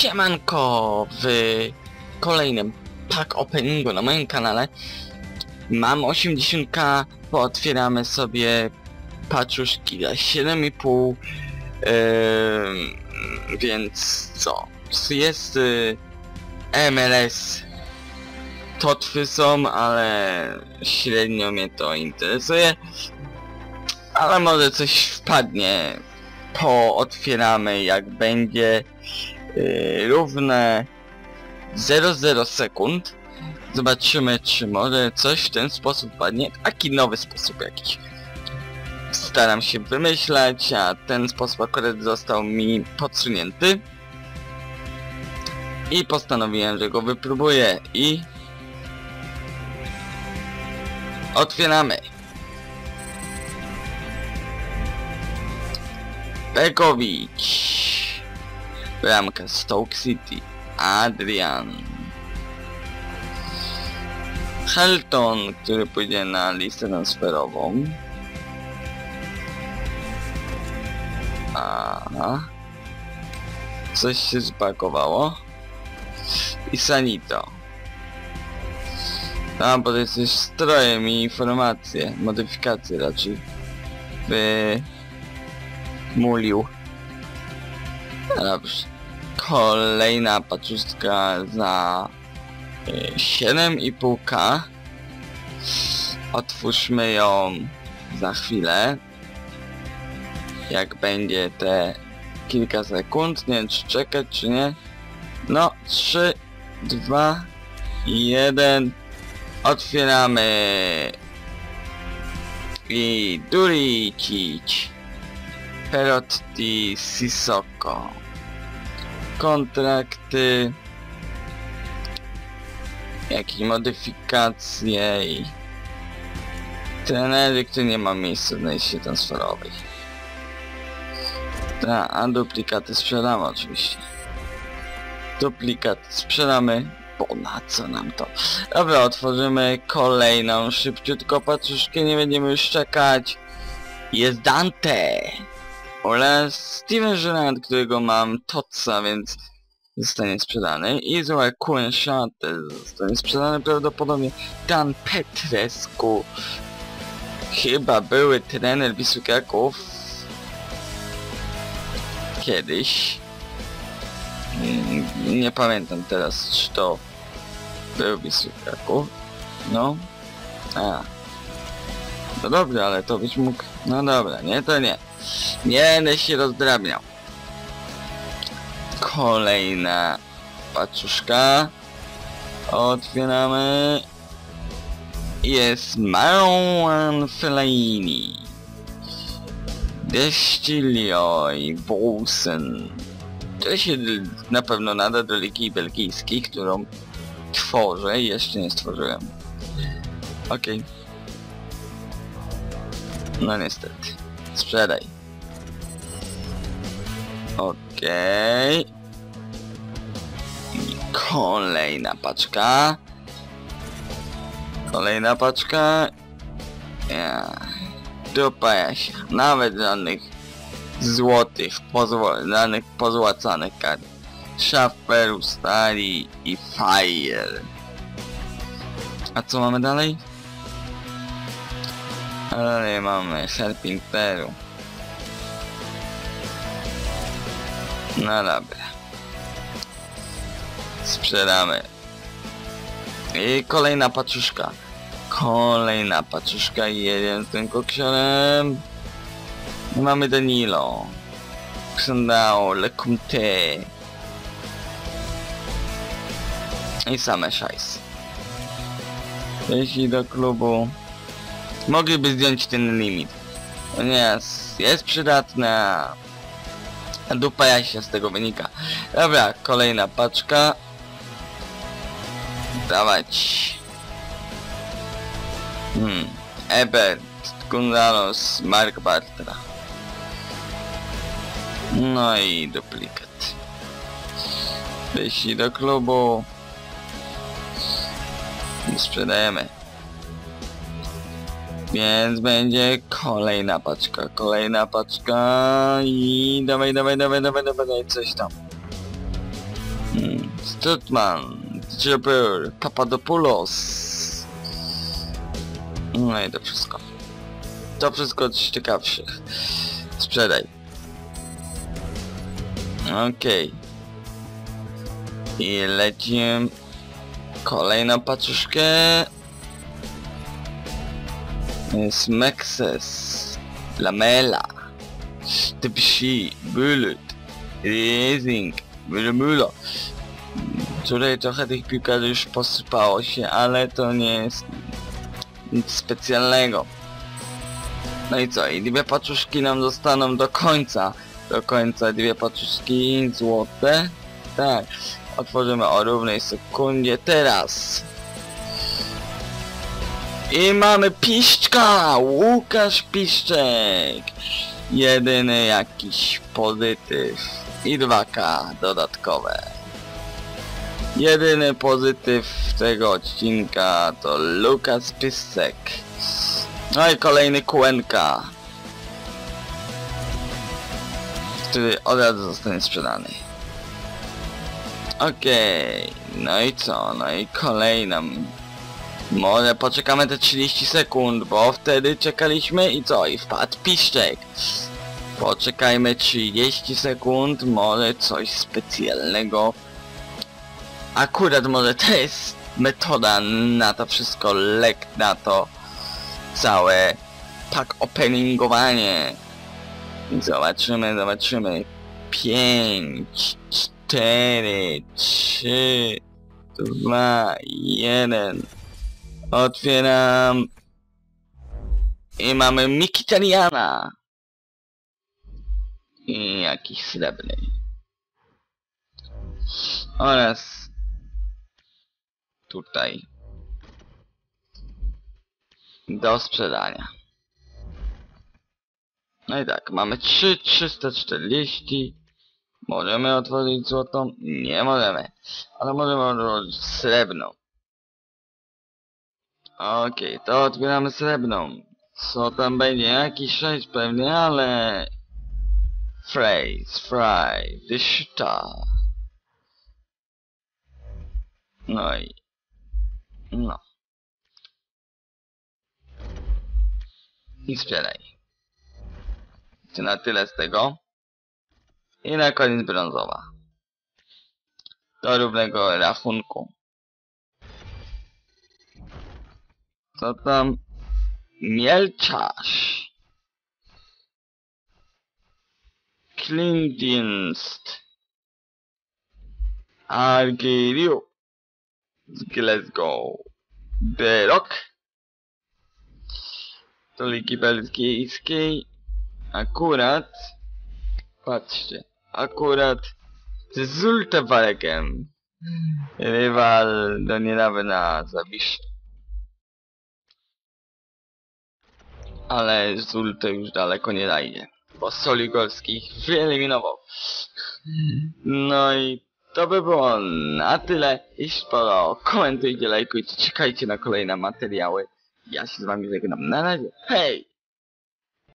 Siemanko w kolejnym pack openingu na moim kanale. Mam 80k, pootwieramy sobie paczuszki za 7,5 yy, więc co? Jest yy, MLS totwy są, ale średnio mnie to interesuje. Ale może coś wpadnie. Pootwieramy jak będzie yy, równe 0,0 sekund. Zobaczymy czy może coś w ten sposób padnie. Taki nowy sposób jakiś. Staram się wymyślać, a ten sposób akurat został mi podsunięty. I postanowiłem, że go wypróbuję i... Otwieramy. Bekowicz. Bramka Stoke City. Adrian. Helton, który pójdzie na listę transferową. Aha. Coś się zbagowało. I Sanito. A, bo to jest coś strojem i informacje, modyfikacje raczej. By... Mulił. Dobrze. Kolejna paczustka za y, 7,5k. Otwórzmy ją za chwilę. Jak będzie te kilka sekund. Nie wiem czy czekać czy nie. No, 3, 2, 1. Otwieramy. I Duricic. Perotti Sissoko. Kontrakty. Jakieś modyfikacje i trenery, który nie ma miejsca w liście transferowej. Ta, a duplikaty sprzedamy oczywiście. Duplikaty sprzedamy, bo na co nam to? Dobra, otworzymy kolejną szybciutko paczuszkę, nie będziemy już czekać. Jest Dante! Oraz Steven Gerrard, którego mam Totsa, więc zostanie sprzedany. I zła Quensha też zostanie sprzedany prawdopodobnie. Dan Petrescu, chyba były trener Wisły Kraków kiedyś. Mm, Nie pamiętam teraz, czy to był Wisły Kraków. No. A. No dobrze, ale to być mógł... No dobra, nie, to nie. Nie będę się rozdrabniał. Kolejna paczuszka. Otwieramy. Jest Marwan Fellaini. Destilio i Bolsen. To się na pewno nada do Ligi Belgijskiej, którą tworzę i jeszcze nie stworzyłem. Okej. No niestety. Sprzedaj. Okej. I kolejna paczka. Kolejna paczka. Ja. Dupa. Nawet żadnych złotych, żadnych pozłacanych kart. Schafer, Stali i Fire. A co mamy dalej? A dalej mamy Serping Peru. No dobra. Sprzedamy. I kolejna paczuszka. Kolejna paczuszka i jeden z tym koksiorem. Mamy Danilo. Xandao, Le Comte. I same szajs. Jeśli do klubu mogliby zdjąć ten limit. Ponieważ jest przydatna. A dupa jasia z tego wynika. Dobra, kolejna paczka. Dawać. Hmm. Ebert, Gonzalo's, Mark Bartra. No i duplikat. Wyjść do klubu. Sprzedajemy. Więc będzie kolejna paczka, kolejna paczka i dawaj, dawaj, dawaj, dawaj, dawaj, coś tam. Hmm, Strutman, Dżebr, Papadopoulos. No i to wszystko. To wszystko z ciekawszych. Sprzedaj. Okej. I lecimy. Kolejną paczuszkę. Jest Mexes. Lamela. Typsi. Bullet. Racing. Müller. Tutaj trochę tych piłkarzy już posypało się, ale to nie jest nic specjalnego. No i co? I dwie paczuszki nam zostaną do końca. Do końca dwie paczuszki złote. Tak. Otworzymy o równej sekundzie. Teraz. I mamy Piszczka! Łukasz Piszczek! Jedyny jakiś pozytyw. I 2K dodatkowe. Jedyny pozytyw tego odcinka to Lukas Piszczek. No i kolejny Kuenka. Który od razu zostanie sprzedany. Okej, no i co? No i kolejna. Może poczekamy te 30 sekund, bo wtedy czekaliśmy i co? I wpadł piszczek. Poczekajmy 30 sekund, może coś specjalnego. Akurat może to jest metoda na to wszystko, lek na to całe pack openingowanie. Zobaczymy, zobaczymy. 5, 4, 3, 2, 1. Otwieram. I mamy Mikitariana. I jakiś srebrny. Oraz tutaj do sprzedania. No i tak, mamy 3 340. Możemy otworzyć złotą? Nie możemy. Ale możemy otworzyć srebrną. Okej, to otwieramy srebrną. Co tam będzie? Jakiś 6 pewnie, ale... Phrase, fry, dyszta. No i... No. I sprzedaj. Czy na tyle z tego? I na koniec brązowa. Do równego rachunku. Co tam? Mielczarz. Klindienst. Argiriu. Z Glasgow. Berok. Do Ligi Belgijskiej. Akurat. Patrzcie. Akurat. Z Zultewarekiem. Rywal do niedawna Zawiszy. Ale Zulte już daleko nie dajdzie. Bo Soligorski ich wyeliminował. No i to by było na tyle. Jeśli sporo, komentujcie, lajkujcie, czekajcie na kolejne materiały. Ja się z wami żegnam. Na razie. Hej!